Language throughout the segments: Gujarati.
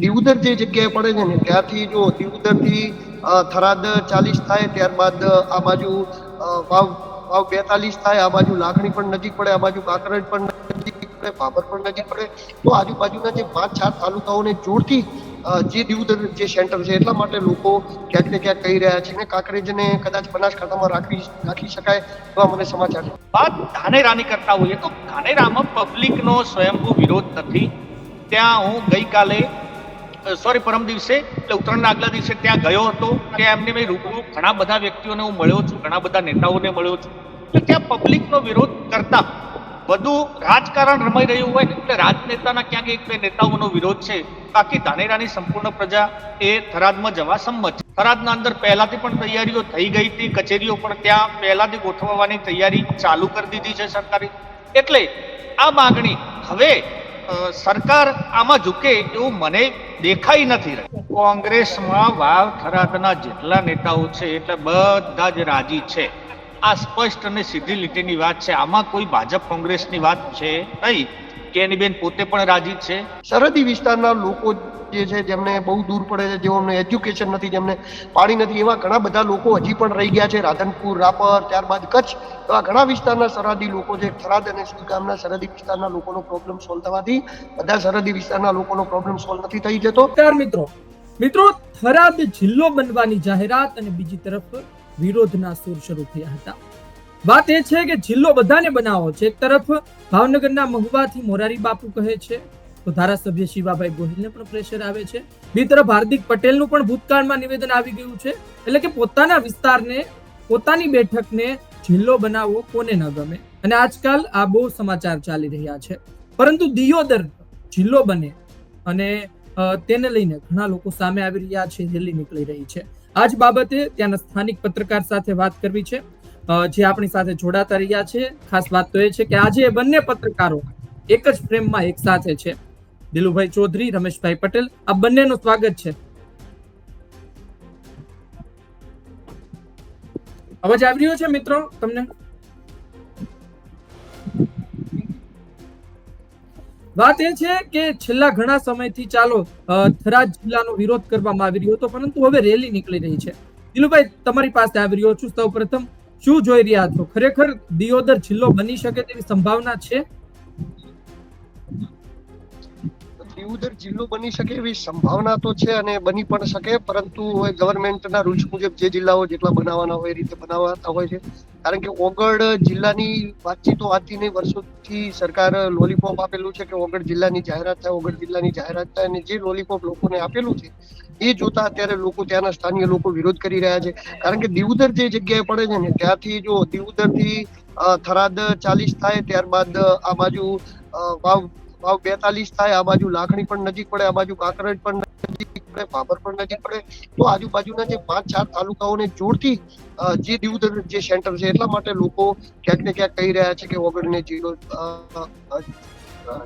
દીવદર જે જગ્યાએ પડે છે ને, ત્યાંથી જો દીવદરથી થરાદ ચાલીસ થાય, ત્યારબાદ આ બાજુ વાવ વાવ બેતાલીસ થાય, આ બાજુ લાખણી પણ નજીક પડે, આ બાજુ કાંકરેજ પણ નજીક પડે, બાબર પણ નજીક પડે, તો આજુબાજુના જે પાંચ ચાર તાલુકાઓને જોડતી જે દીવદર જે સેન્ટર છે, એટલા માટે લોકો ક્યાંક ને ક્યાંક કહી રહ્યા છે ને, કાંકરેજને કદાચ બનાસકાંઠામાં રાખી રાખી શકાય એવા મને સમાચાર છે. વાત ધાનેરાની કરતા હોઈએ તો ધાનેરામાં પબ્લિકનો સ્વયંભૂ વિરોધ નથી. ત્યાં હું ગઈકાલે સોરી પરમ દિવસે, એટલે ઉત્તરાયણના આગલા દિવસે ત્યાં ગયો હતો ત્યાં એમને મેં રૂબરૂ ઘણા બધા વ્યક્તિઓને હું મળ્યો છું, ઘણા બધા નેતાઓને મળ્યો છું. એટલે ત્યાં પબ્લિકનો વિરોધ કરતા વધુ રાજકારણ રમાઈ રહ્યું હોય એટલે રાજનેતાના ક્યાંક એક બે નેતાઓનો વિરોધ છે. બાકી ધાનેરાની સંપૂર્ણ પ્રજા એ થરાદમાં જવા સંમત છે. થરાદના અંદર પહેલાથી પણ તૈયારીઓ થઈ ગઈ હતી, કચેરીઓ પણ ત્યાં પહેલાથી ગોઠવવાની તૈયારી ચાલુ કરી દીધી છે સરકારે. એટલે આ માગણી હવે સરકાર આમાં ઝૂકે એવું મને દેખાઈ નથી રહ્યું. કોંગ્રેસમાં વાવ થરાદના જેટલા નેતાઓ છે, એટલે બધા જ રાજી છે. આ સ્પષ્ટ અને સીધી લીટીની વાત છે. આમાં કોઈ ભાજપ કોંગ્રેસની વાત છે નહીં. કેનીબેન પોતે પણ રાજી છે? સરહદી વિસ્તારના લોકો જે છે જેમને બહુ દૂર પડે છે જેઓને એજ્યુકેશન નથી જેમને પાણી નથી એવા ઘણા બધા લોકો હજી પણ રહી ગયા છે. રાધનપુર રાપર ત્યારબાદ કચ્છ એવા ઘણા વિસ્તારના સરહદી લોકો છે. થરાદ અને સુગામના સરહદી વિસ્તારના લોકોનો પ્રોબ્લેમ સોલ્વ થવાથી બધા સરહદી વિસ્તારના લોકોનો પ્રોબ્લેમ સોલ્વ નથી થઈ જતો. મિત્રો. મિત્રો થરાદ જિલ્લો બનવાની જાહેરાત અને બીજી તરફ વિરોધના સૂર શરૂ થયા હતા. વાત એ છે કે જિલ્લો બધાને બનાવો છે. એક તરફ ભાવનગરના મહુવાથી મોરારી બાપુ કહે છે, તો ધારાસભ્ય શિવાભાઈ ગોહિલને પણ પ્રેશર આવે છે. બીજી તરફ હાર્દિક પટેલનું પણ ભૂતકાળમાં નિવેદન આવી ગયું છે. એટલે કે પોતાના વિસ્તારને, પોતાની બેઠકને જિલ્લો બનાવવો કોને ન ગમે? અને આજકાલ આ બહુ સમાચાર ચાલી રહ્યા છે. પરંતુ દિયોદર જિલ્લો બને અને તેને લઈને ઘણા લોકો સામે આવી રહ્યા છે, રેલી નીકળી રહી છે. આ જ બાબતે ત્યાંના સ્થાનિક પત્રકાર સાથે વાત કરવી છે. જે આપણી સાથે જોડાતા રહ્યા છે. ખાસ વાત તો એ છે કે આજે બંને પત્રકારો એક જ ફ્રેમમાં એક સાથે છે. દિલુભાઈ ચૌધરી, રમેશભાઈ પટેલ, આ બંનેનું સ્વાગત છે. અવાજ આવી રહ્યો છે મિત્રો તમને? વાત એ છે કે છેલ્લા ઘણા સમયથી ચાલો થરાદ જિલ્લાનો વિરોધ કરવામાં આવી રહ્યો હતો, પરંતુ હવે રેલી નીકળી રહી છે. દિલુભાઈ, તમારી પાસે આવી રહ્યો છું સૌ પ્રથમ શું જોઈ રહ્યા છો? ખરેખર દિયોદર જિલ્લો બની શકે તેવી સંભાવના છે? દિયોદર જિલ્લો બની શકે એવી સંભાવના તો છે અને બની પણ શકે, પરંતુ હવે ગવર્મેન્ટના રૂલ્સ મુજબ જે જિલ્લાઓ જેટલા બનાવવાના હોય એ રીતે બનાવાતા હોય છે. કારણ કે ઓગળ જિલ્લાની વાતચીતો આજથી નહીં, વર્ષોથી સરકાર લોલીપોપ આપેલું છે કે ઓગળ જિલ્લાની જાહેરાત થાય, ઓગળ જિલ્લાની જાહેરાત થાય અને જે લોલીપોપ લોકોને આપેલું છે એ જોતા અત્યારે લોકો ત્યાંના સ્થાનીય લોકો વિરોધ કરી રહ્યા છે. કારણ કે દીવદર જે જગ્યાએ પડે છે ને ત્યાંથી જો દીવદરથી થરાદ ચાલીસ થાય ત્યારબાદ આ બાજુ વાવ વાવ બેતાલીસ થાય આ બાજુ લાખણી પણ નજીક પડે આ બાજુ કાંકરેજ પણ નજીક પડે ભાભર પણ નજીક પડે તો આજુબાજુના જે પાંચ ચાર તાલુકાઓને જોડતી જે દીવદર જે સેન્ટર છે એટલા માટે લોકો ક્યાંક ને ક્યાંક કહી રહ્યા છે કે અ, અ,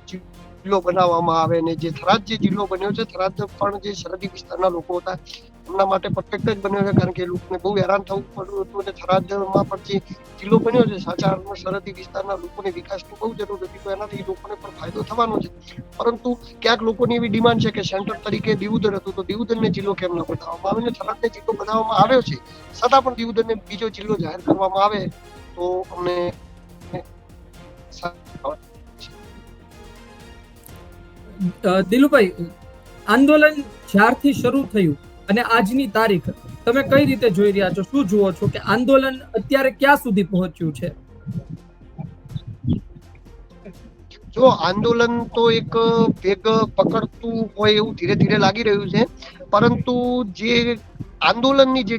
જિલ્લો બનાવવામાં આવે ને જે થરાદ જે જિલ્લો બન્યો છે, થરાદ પણ જે સરહદી વિસ્તારના લોકો હતા, એમના માટે પરફેક્ટ જ બન્યો છે કારણ કે લોકોને બહુ હેરાન થવું પડ્યું હતું અને થરાદમાં પણ જે જિલ્લો બન્યો છે સાચા અર્થમાં સરહદી વિસ્તારના લોકોને વિકાસની બહુ જરૂર હતી, તો એનાથી લોકોને પણ ફાયદો થવાનો છે. પરંતુ ક્યાંક લોકોની એવી ડિમાન્ડ છે કે સેન્ટર તરીકે દીવદર હતું, તો દીવદરને જિલ્લો કેમ ન બનાવવામાં આવે? ને થરાદને જિલ્લો બનાવવામાં આવ્યો છે, છતાં પણ દિવુદરને બીજો જિલ્લો જાહેર કરવામાં આવે તો અમને દિલુભાઈ, આંદોલન જ્યારથી શરૂ થયું અને આજની તારીખ, તમે કઈ રીતે જોઈ રહ્યા છો? શું જુઓ છો કે આંદોલન અત્યારે ક્યાં સુધી પહોંચ્યું છે? જો, આંદોલન તો એક વેગ પકડતું હોય એવું ધીરે ધીરે લાગી રહ્યું છે. પરંતુ જે આંદોલનની જે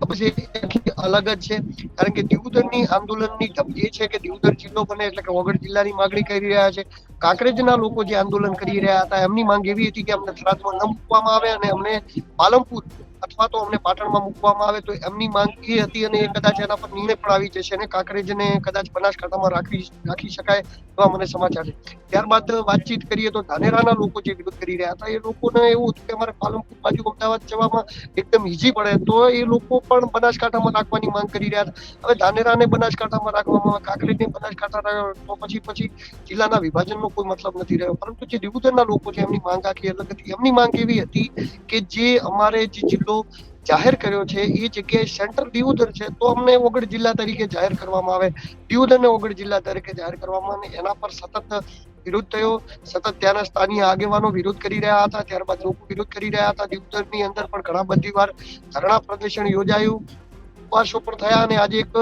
ઢબ છે એ આખી અલગ જ છે. કારણ કે દીવદરની આંદોલનની ની એ છે કે દિવદર જિલ્લો બને એટલે કે વગર જિલ્લાની માંગણી કરી રહ્યા છે. કાંકરેજના લોકો જે આંદોલન કરી રહ્યા હતા, એમની માંગ એવી હતી કે અમને થરાદમાં ન મૂકવામાં આવે અને અમને પાલનપુર અથવા તો અમને પાટણમાં મૂકવામાં આવે તો એમની માંગ એ હતી અને એ કદાચ એના પર નિર્ણય પણ આવી જશે અને કાંકરેજને કદાચ બનાસકાંઠામાં રાખી રાખી શકાય એવા મને સમાચાર છે. ત્યારબાદ વાતચીત કરીએ તો ધાનેરાના લોકો જે વિરોધ કરી રહ્યા હતા, એ લોકોને એવું હતું કે અમારે પાલનપુર બાજુ અમદાવાદ જવામાં એકદમ ઈઝી પડે. તો એ લોકો પણ બનાસકાંઠામાં રાખવાની માંગ કરી રહ્યા હતા. હવે ધાનેરાને બનાસકાંઠામાં રાખવામાં કાંકરેજને બનાસકાંઠા તો પછી પછી જિલ્લાના વિભાજનનો કોઈ મતલબ નથી રહ્યો. પરંતુ જે દિવુદરના લોકો છે, એમની માંગ આખી અલગ હતી. એમની માંગ એવી હતી કે જે અમારે જે જિલ્લો જાહેર કર્યો છે, એ જગ્યાએ સેન્ટર દિયોદર છે, તો અમને ઓગળ જિલ્લા તરીકે જાહેર કરવામાં આવે. દિયોદરને ઓગળ જિલ્લા તરીકે જાહેર કરવામાં આવે, એના પર સતત વિરોધ થયો. સતત ત્યાંના સ્થાનીય આગેવાનો વિરોધ કરી રહ્યા હતા, ત્યારબાદ લોકો વિરોધ કરી રહ્યા હતા. દિયોદરની અંદર પણ ઘણા બધી વાર ધરણા પ્રદર્શન યોજાયું. ઉપવાસો પણ થયા અને આજે એક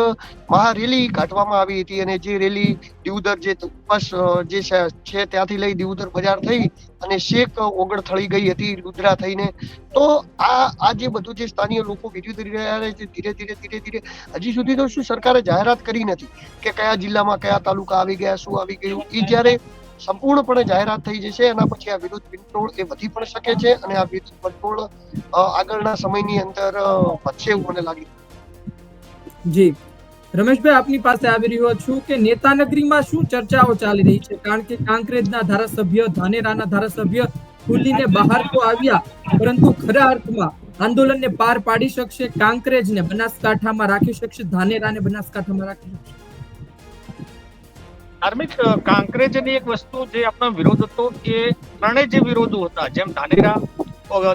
મહારેલી કાઢવામાં આવી હતી અને જે રેલી દીવદર જે ઉપવાસ જે છે ત્યાંથી લઈ દીવદર બજાર થઈ અને શેક ઓગળ થળી ગઈ હતી રુદ્રા થઈને. તો આ આ જે બધું જે સ્થાનિય લોકો વિરોધ કરી રહ્યા છે ધીરે ધીરે ધીરે ધીરે, હજી સુધી તો શું સરકારે જાહેરાત કરી નથી કે કયા જિલ્લામાં કયા તાલુકા આવી ગયા, શું આવી ગયું, એ જ્યારે સંપૂર્ણપણે જાહેરાત થઈ જશે, એના પછી આ વિરોધ કંટ્રોલ એ વધી પણ શકે છે અને આ વિરોધ કંટ્રોલ આગળના સમયની અંદર વધશે એવું મને લાગે જી. રમેશભાઈ, આપની પાસે આવી રહ્યો છું કે નેતાનગરીમાં શું ચર્ચાઓ ચાલી રહી છે? કારણ કે કાંકરેજના ધારાસભ્ય, ધાનેરાના ધારાસભ્ય ખુલીને બહાર તો આવ્યા, પરંતુ ખરા અર્થમાં આંદોલનને પાર પાડી શકશે કાંકરેજને, બનાસકાંઠામાં રાખી શકશે, ધાનેરાને બનાસકાંઠામાં રાખી શકશે? ધાર્મિક કાંકરેજની એક વસ્તુ જે આપણો વિરોધ હતો એ ત્રણેય જે વિરોધો હતા, જેમ ધાનેરા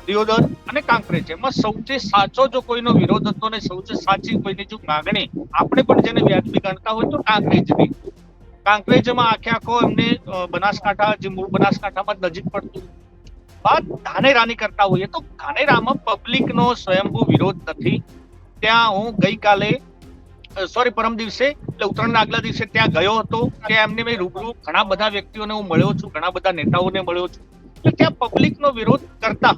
દિયોદર અને કાંકરેજ, એમાં સૌથી સાચો જો કોઈનો વિરોધ હતો ને સૌથી સાચી કોઈની જો માગણી, આપણે પણ જેને વ્યાજબી ગણતા હોય તો કાંકરેજની. કાંકરેજમાં આખે આખો એમને બનાસકાંઠા, જે મૂળ બનાસકાંઠામાં નજીક પડતું. બાદ ધાનેરાની કરતા હોઈએ તો ધાનેરામાં પબ્લિકનો સ્વયંભૂ વિરોધ નથી. ત્યાં હું ગઈકાલે સોરી, પરમ દિવસે, એટલે ઉત્તરાયણના આગલા દિવસે ત્યાં ગયો હતો ત્યાં એમને મેં રૂબરૂ ઘણા બધા વ્યક્તિઓને હું મળ્યો છું, ઘણા બધા નેતાઓને મળ્યો છું. એટલે ત્યાં પબ્લિકનો વિરોધ કરતા.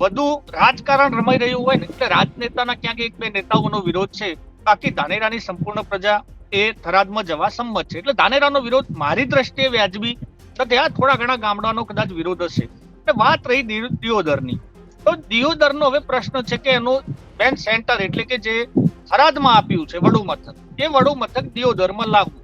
વધુ રાજકારણ રમાઈ રહ્યું હોય ને, એટલે રાજનેતાના ક્યાંક એક બે નેતાઓનો વિરોધ છે. બાકી ધાનેરાની સંપૂર્ણ પ્રજા એ થરાદમાં જવા સંમત છે. એટલે ધાનેરાનો વિરોધ મારી દ્રષ્ટિએ વ્યાજબી તો ત્યાં થોડા ઘણા ગામડાનો કદાચ વિરોધ હશે. એટલે વાત રહી દિયો- દિયોદરની. તો દિયોદરનો હવે પ્રશ્ન છે કે એનું બેન સેન્ટર એટલે કે જે થરાદમાં આપ્યું છે વડુ મથક એ વડુ મથક દિયોદરમાં લાવવું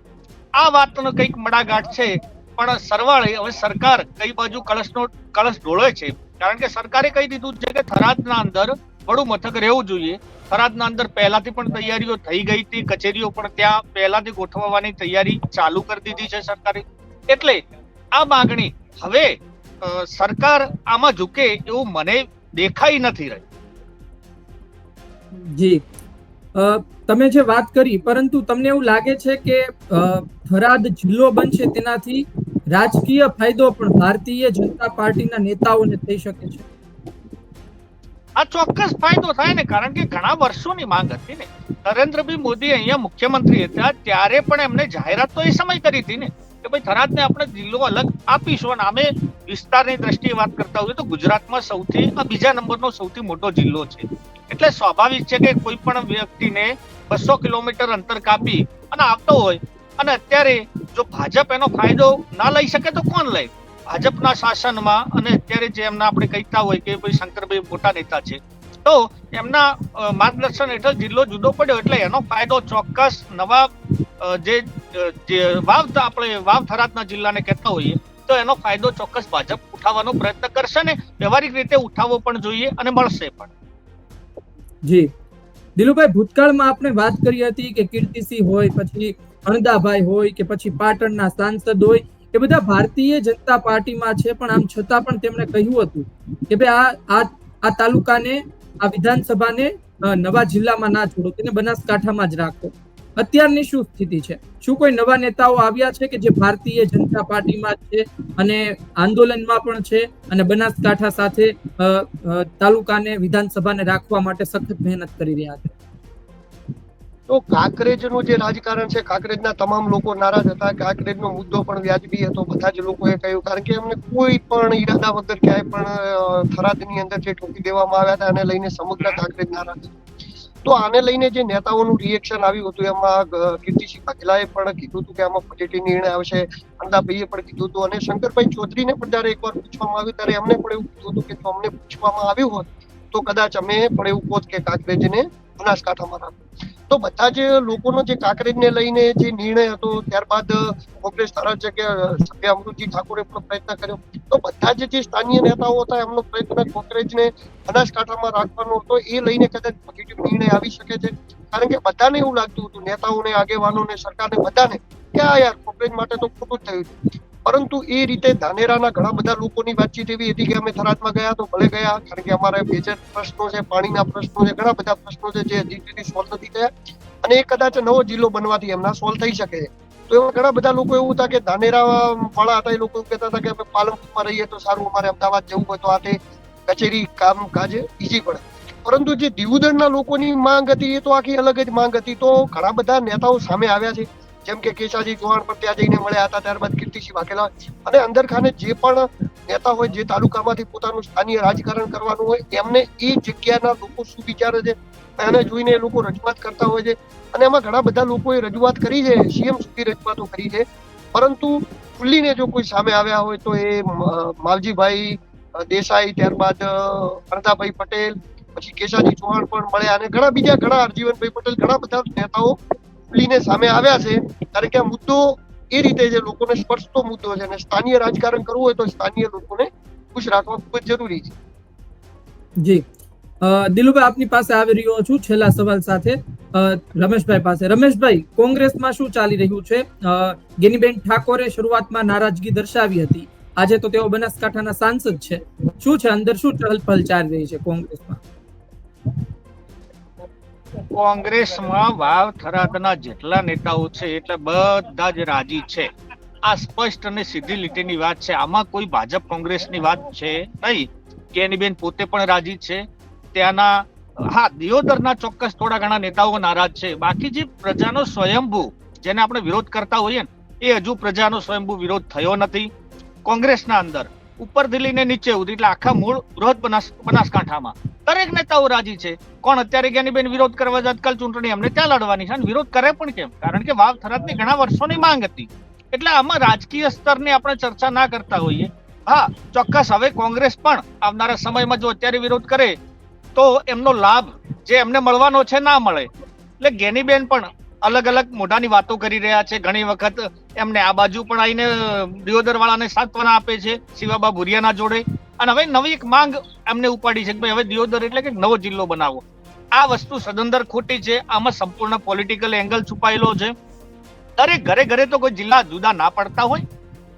આ વાતનો કંઈક મડાગાંઠ છે. પણ સરવાળે હવે સરકાર કઈ બાજુ કળશનો કળશ ઢોળે છે? કારણ કે સરકારે કહી દીધું છે કે થરાદના અંદર વડું મથક રહેવું જોઈએ. થરાદના અંદર પહેલાથી પણ તૈયારીઓ થઈ ગઈ હતી. કચેરીઓ પણ ત્યાં પહેલાથી ગોઠવવાની તૈયારી ચાલુ કરી દીધી છે સરકારે. એટલે આ માગણી હવે સરકાર આમાં ઝૂકે એવું મને દેખાઈ નથી રહ્યું જી. તમે જે વાત કરી, પરંતુ તમને એવું લાગે છે કે થરાદ જિલ્લો બનશે તેનાથી રાજકીય ફાયદો પણ ભારતીય જનતા પાર્ટીના નેતાઓને થઈ શકે છે. આ ચોક્કસ ફાયદો થાય ને, કારણ કે ઘણા વર્ષોની માંગ હતી ને. નરેન્દ્રભાઈ મોદી અહીંયા મુખ્યમંત્રી હતા, ત્યારે પણ એમને જાહેરાત તો એ સમય કરી હતી ને. કે ભાઈ, થરાદને આપણે જિલ્લો અલગ આપીશું અને અમે વિસ્તારની દ્રષ્ટિએ વાત કરતા હોઈએ તો ગુજરાતમાં સૌથી, આ બીજા નંબરનો સૌથી મોટો જિલ્લો છે. એટલે સ્વાભાવિક છે કે કોઈ પણ વ્યક્તિને બસો કિલોમીટર અંતર કાપી અને આવતો હોય અને અત્યારે જો ભાજપ એનો ફાયદો ના લઈ શકે તો કોણ લે? ભાજપના શાસનમાં અને અત્યારે જે એમના આપણે કહેતા હોય કે ભાઈ શંકરભાઈ મોટા નેતા છે, તો એમના માર્ગદર્શન હેઠળ જિલ્લો જુદો પડ્યો એટલે એનો ફાયદો ચોક્કસ નવા જે વાવ, આપણે વાવ થરાદના જિલ્લાને કહેતા હોઈએ, તો એનો ફાયદો ચોક્કસ ભાજપ ઉઠાવવાનો પ્રયત્ન કરશે ને વ્યવહારિક રીતે ઉઠાવવો પણ જોઈએ અને મળશે પણ. જી. દિલુભાઈ, ભૂતકાળમાં આપણે વાત કરી હતી કે કીર્તિસિંહ હોય, પછી અણદાભાઈ હોય કે પછી પાટણના સાંસદ હોય એ બધા ભારતીય જનતા પાર્ટીમાં છે, પણ આમ છતાં પણ તેમણે કહ્યું હતું કે ભાઈ આ આ તાલુકાને, આ વિધાનસભાને નવા જિલ્લામાં ના છોડો, તેને બનાસકાંઠામાં જ રાખો. અત્યારની શું સ્થિતિ છે? શું કોઈ નવા નેતાઓ આવ્યા છે કે જે ભારતીય જનતા પાર્ટીમાં છે અને આંદોલનમાં પણ છે અને બનાસકાંઠા સાથે તાલુકાને, વિધાનસભાને રાખવા માટે સખત મહેનત કરી રહ્યા છે? તો કાંકરેજનું જે રાજકારણ છે, કાંકરેજના તમામ લોકો નારાજ હતા કાંકરેજનો મુદ્દો પણ વ્યાજબી હતો. બધા જ લોકોએ કહ્યું, કારણ કે એમને કોઈ પણ ઈરાદા વગર ક્યાંય પણ થરાદની અંદર જે ઠોકી દેવામાં આવ્યા હતા અને લઈને સમગ્ર કાંકરેજ નારાજ. તો આને લઈને જે નેતાઓનું રિએક્શન આવ્યું હતું, એમાં કીર્તિસિંહ વાઘેલાએ પણ કીધું હતું કે આમાં પોઝિટિવ નિર્ણય આવશે. અંદાભાઈએ પણ કીધું હતું. અને શંકરભાઈ ચૌધરીને પણ જયારે એકવાર પૂછવામાં આવ્યું, ત્યારે એમને પણ એવું કીધું હતું કે અમને પૂછવામાં આવ્યું હોત, તો કદાચ અમે પણ એવું કહો કે કાંકરેજને બનાસકાંઠામાં રાખો. તો બધા જ લોકોનો જે કાંકરેજને લઈને જે નિર્ણય હતો, ત્યારબાદ કોંગ્રેસ ધારાસભ્ય સભ્ય અમૃતજી ઠાકોરે પણ પ્રયત્ન કર્યો. તો બધા જ જે સ્થાનીય નેતાઓ હતા, એમનો પ્રયત્ન કોંગ્રેસને બનાસકાંઠામાં રાખવાનો હતો. એ લઈને કદાચ પોઝિટિવ નિર્ણય આવી શકે છે. કારણ કે બધાને એવું લાગતું હતું, નેતાઓને, આગેવાનોને, સરકારને બધાને, કે આ યાર, કોંગ્રેસ માટે તો ખોટું થયું પરંતુ એ રીતે ધાનેરાના ઘણા બધા લોકોની વાતચીત એવી હતી કે અમે થરાદમાં ગયા તો ભલે ગયા, કારણ કે અમારે મેજર પ્રશ્નો છે, પાણીના પ્રશ્નો છે, ઘણા બધા પ્રશ્નો છે જે હજી સોલ્વ નથી થયા. અને એ કદાચ નવો જિલ્લો બનવાથી એમના સોલ્વ થઈ શકે. તો એમાં ઘણા બધા લોકો એવું હતા કે ધાનેરા વાળા હતા, એ લોકો કહેતા હતા કે અમે પાલનપુરમાં રહીએ તો સારું, અમારે અમદાવાદ જવું હોય તો આ તે કચેરી કામ કાજે ઈઝી પડે. પરંતુ જે દીવુદળના લોકોની માંગ હતી, એ તો આખી અલગ જ માંગ હતી. તો ઘણા બધા નેતાઓ સામે આવ્યા છે. જેમ કે કેશાજી ચૌહાણ પણ ત્યાં જઈને મળ્યા હતા ત્યારબાદ કીર્તિસિંહ વાઘેલા. અને અંદર ખાને જે પણ નેતા હોય જે તાલુકામાંથી પોતાનું સ્થાનીય રાજકારણ કરવાનું હોય એમને એ જગ્યાના લોકો શું વિચારે છે. એને જોઈને એ લોકો રજૂઆત કરતા હોય છે. અને એમાં ઘણા બધા લોકોએ રજૂઆત કરી છે સીએમ સુધી રજૂઆતો કરી છે. પરંતુ ખુલ્લીને જો કોઈ સામે આવ્યા હોય તો એ માવજીભાઈ દેસાઈ ત્યારબાદ અ, પટેલ પછી કેશાજી ચૌહાણ પણ મળ્યા અને ઘણા બીજા ઘણા હરજીવનભાઈ પટેલ ઘણા બધા નેતાઓ ખુલ્લીને સામે આવ્યા છે કારણ કે આ મુદ્દો એ રીતે જે લોકોને સ્પર્શતો મુદ્દો છે અને સ્થાનીય રાજકારણ કરવું હોય તો સ્થાનીય લોકોને ખુશ રાખવા ખૂબ જ જરૂરી છે. જી. દિલુભાઈ, આપની પાસે આવી રહ્યો છું છેલ્લા સવાલ સાથે. રમેશભાઈ પાસે. રમેશભાઈ, કોંગ્રેસમાં શું ચાલી રહ્યું છે? ગેનીબેન ઠાકોરે શરૂઆતમાં નારાજગી દર્શાવી હતી. આજે તો તેઓ બનાસકાંઠાના સાંસદ છે. શું છે? અંદર શું ચહલપહલ ચાલી રહી છે કોંગ્રેસમાં? કોંગ્રેસમાં વાવ થરાદના જેટલા નેતાઓ છે, એટલે બધા જ રાજી છે. આ સ્પષ્ટ અને સીધી લીટીની વાત છે. આમાં કોઈ ભાજપ કોંગ્રેસની વાત છે નહીં. કેનીબેન પોતે પણ રાજી છે. ત્યાંના, હા, દિયોદરના ચોક્કસ થોડા ઘણા નેતાઓ નારાજ છે. બાકી જે પ્રજાનો સ્વયંભૂ, જેને આપણે વિરોધ કરતા હોઈએ ને, એ હજુ પ્રજાનો સ્વયંભૂ વિરોધ થયો નથી. કોંગ્રેસના અંદર ઉપરથી લઈને નીચે સુધી. એટલે આખા મૂળ બૃહદ બનાસ, બનાસકાંઠામાં. દરેક નેતાઓ રાજી છે. કોણ અત્યારે જ્ઞાનીબેન વિરોધ કરવા જાય આજકાલ ચૂંટણી એમને ત્યાં લડવાની છે? અને વિરોધ કરે પણ કેમ? કારણ કે વાવ થરાદની ઘણા વર્ષોની માંગ હતી. એટલે આમાં રાજકીય સ્તરની આપણે ચર્ચા ના કરતા હોઈએ. હા, ચોક્કસ હવે કોંગ્રેસ પણ આવનારા સમયમાં જો અત્યારે વિરોધ કરે, તો એમનો લાભ જે એમને મળવાનો છે, ના મળે. એટલે ગેનીબેન પણ અલગ અલગ મોઢાની વાતો કરી રહ્યા છે. ઘણી વખત એમને આ બાજુ પણ આવીને દિયોદર વાળાને સાંત્વના આપે છે, શિવાબા ભુરિયાના જોડે. અને હવે નવી એક માંગ એમને ઉપાડી છે કે ભાઈ હવે દિયોદર એટલે કે નવો જિલ્લો બનાવો. આ વસ્તુ સદંતર ખોટી છે. આમાં સંપૂર્ણ પોલિટિકલ એંગલ છુપાયેલો છે. દરેક ઘરે ઘરે તો કોઈ જિલ્લા જુદા ના પડતા હોય.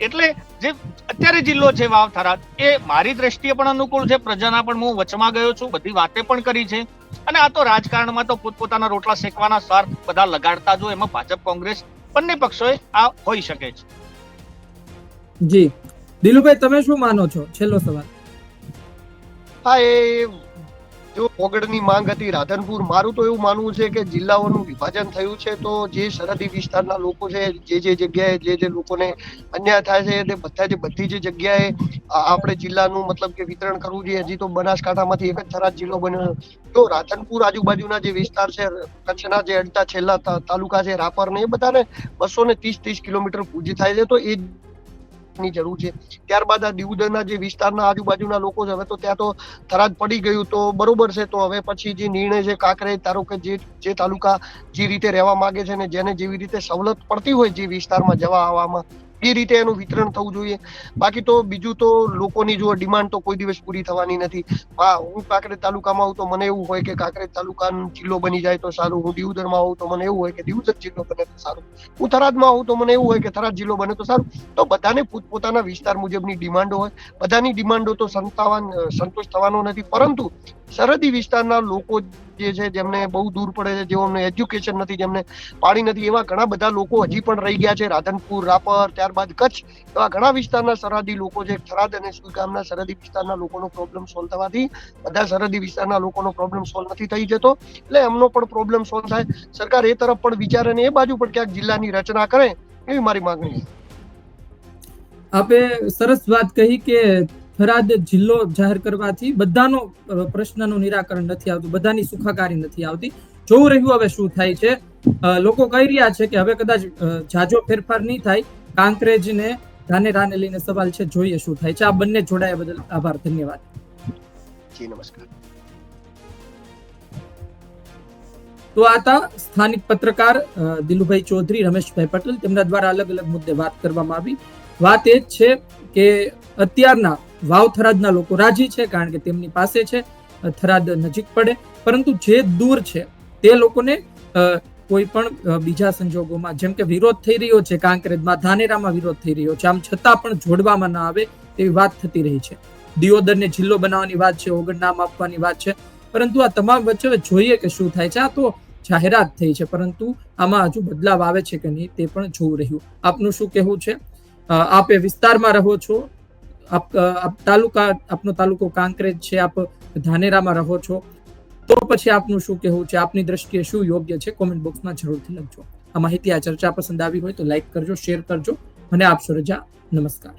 એટલે જે અત્યારે જિલ્લો છે વાવ થરાદ એ મારી દ્રષ્ટિએ પણ અનુકૂળ છે. પ્રજાના પણ હું વચમાં ગયો છું બધી વાતે પણ કરી છે. અને આ તો રાજકારણમાં તો પોતપોતાના રોટલા શેકવાના સ્વાર્થ બધા લગાડતા જો એમાં ભાજપ કોંગ્રેસ બંને પક્ષોએ આ હોઈ શકે છે. જી. દિલુભાઈ તમે શું માનો છો? છેલ્લો સવાલ. હા એ જો પોગડની માંગ હતી રાધનપુર, મારું તો એવું માનવું છે કે જિલ્લાઓનું વિભાજન થયું છે તો જે સરહદી વિસ્તારના લોકો છે, જે જે જગ્યાએ જે જે લોકોને અન્યાય થાય છે તે બધા જે બધી જે જગ્યાએ આપણે જિલ્લાનું મતલબ કે વિતરણ કરવું જોઈએ, હજી તો બનાસકાંઠામાંથી એક જ થરાદ જિલ્લો બન્યો તો રાધનપુર આજુબાજુના જે વિસ્તાર છે, કચ્છના જે અડતા છેલ્લા તાલુકા છે, રાપર ને એ બધાને બસો ને ત્રીસ ત્રીસ કિલોમીટર પૂજી થાય છે, તો એ ની જરૂર છે. ત્યારબાદ આ દીવદરના જે વિસ્તારના આજુબાજુના લોકો છે, હવે તો ત્યાં તો થરાદ પડી ગયું તો બરોબર છે, તો હવે પછી જે નિર્ણય છે કાંકરે, ધારો કે જે જે તાલુકા જે રીતે રહેવા માંગે છે ને જેને જેવી રીતે સવલત પડતી હોય જે વિસ્તારમાં જવા આવવામાં એ રીતે એનું વિતરણ થવું જોઈએ. બાકી તો બીજું તો લોકોની જો ડિમાન્ડ તો કોઈ દિવસ પૂરી થવાની નથી. હા કાંકરેજ તાલુકામાં આવું તો મને એવું હોય કે કાંકરેજ તાલુકાનો જિલ્લો બની જાય તો સારું. હું દીવદરમાં આવું તો મને એવું હોય કે દીવદર જિલ્લો બને તો સારું. હું થરાદમાં આવું તો મને એવું હોય કે થરાદ જિલ્લો બને તો સારું. તો બધાને પોતપોતાના વિસ્તાર મુજબની ડિમાન્ડો હોય. બધાની ડિમાન્ડો તો સંતાવાન સંતોષ થવાનો નથી. પરંતુ સરહદી વિસ્તારના લોકો જે છે જેમને બહુ દૂર પડે છે જેઓને એજ્યુકેશન નથી, જેમને પાણી નથી, એવા ઘણા બધા લોકો હજી પણ રહી ગયા છે, રાધનપુર, રાપર, ત્યારબાદ કચ્છ, એવા ઘણા વિસ્તારના સરહદી લોકો છે. થરાદ અને સુગામના સરહદી વિસ્તારના લોકોનો પ્રોબ્લેમ સોલ્વ થવાથી બધા સરહદી વિસ્તારના લોકોનો પ્રોબ્લેમ સોલ્વ નથી થઈ જતો. એટલે એમનો પણ પ્રોબ્લેમ સોલ્વ થાય. સરકાર એ તરફ પણ વિચારે અને એ બાજુ પણ ક્યાંક જિલ્લાની રચના કરે એવી મારી માંગણી છે. આપે સરસ વાત કહી કે થરાદ જિલ્લો જાહેર કરવાથી બધાનો પ્રશ્નનું નિરાકરણ નથી આવતું બધાની સુખાકારી નથી આવતી. જોવું રહ્યું હવે શું થાય છે. લોકો કહી રહ્યા છે કે હવે કદાચ જાજો ફેરફાર નહીં થાય. કાંકરેજને રાને લઈને સવાલ છે જોઈએ શું થાય છે. આ બંને જોડાયા બદલ આભાર ધન્યવાદ. જી નમસ્કાર. તો આ હતા સ્થાનિક પત્રકાર દિલુભાઈ ચૌધરી રમેશભાઈ પટેલ. તેમના દ્વારા અલગ અલગ મુદ્દે વાત કરવામાં આવી. વાત એ જ છે કે અત્યારના વાવ થરાદના લોકો રાજી છે કારણ કે તેમની પાસે છે થરાદ નજીક પડે. પરંતુ જે દૂર છે, તે લોકોને કોઈ પણ બીજા સંજોગોમાં, જેમ કે વિરોધ થઈ રહ્યો છે કાંકરેજમાં ધાનેરામાં વિરોધ થઈ રહ્યો છે, આમ છતાં પણ જોડવામાં ના આવે તેવી વાત થતી રહી છે. દિયોદરને જિલ્લો બનાવવાની વાત છે, ઓગણ નામ આપવાની વાત છે, પરંતુ આ તમામ વચ્ચે જોઈએ કે શું થાય છે. આ તો જાહેરાત થઈ છે, પરંતુ આમાં હજુ બદલાવ આવે છે કે નહીં તે પણ જોવું રહ્યું. આપનું શું કહેવું છે? આપ એ વિસ્તારમાં રહો છો આપ આપ તાલુકા, આપનો તાલુકો કાંકરેજ છે, આપ ધાનેરામાં રહો છો. તો પછી આપનું શું કહેવું છે? આપની દ્રષ્ટિએ શું યોગ્ય છે? કોમેન્ટ બોક્સમાં જરૂરથી લખજો. આ માહિતી, આ ચર્ચા પસંદ આવી હોય તો લાઈક કરજો, શેર કરજો. અને આપશો રજા. નમસ્કાર.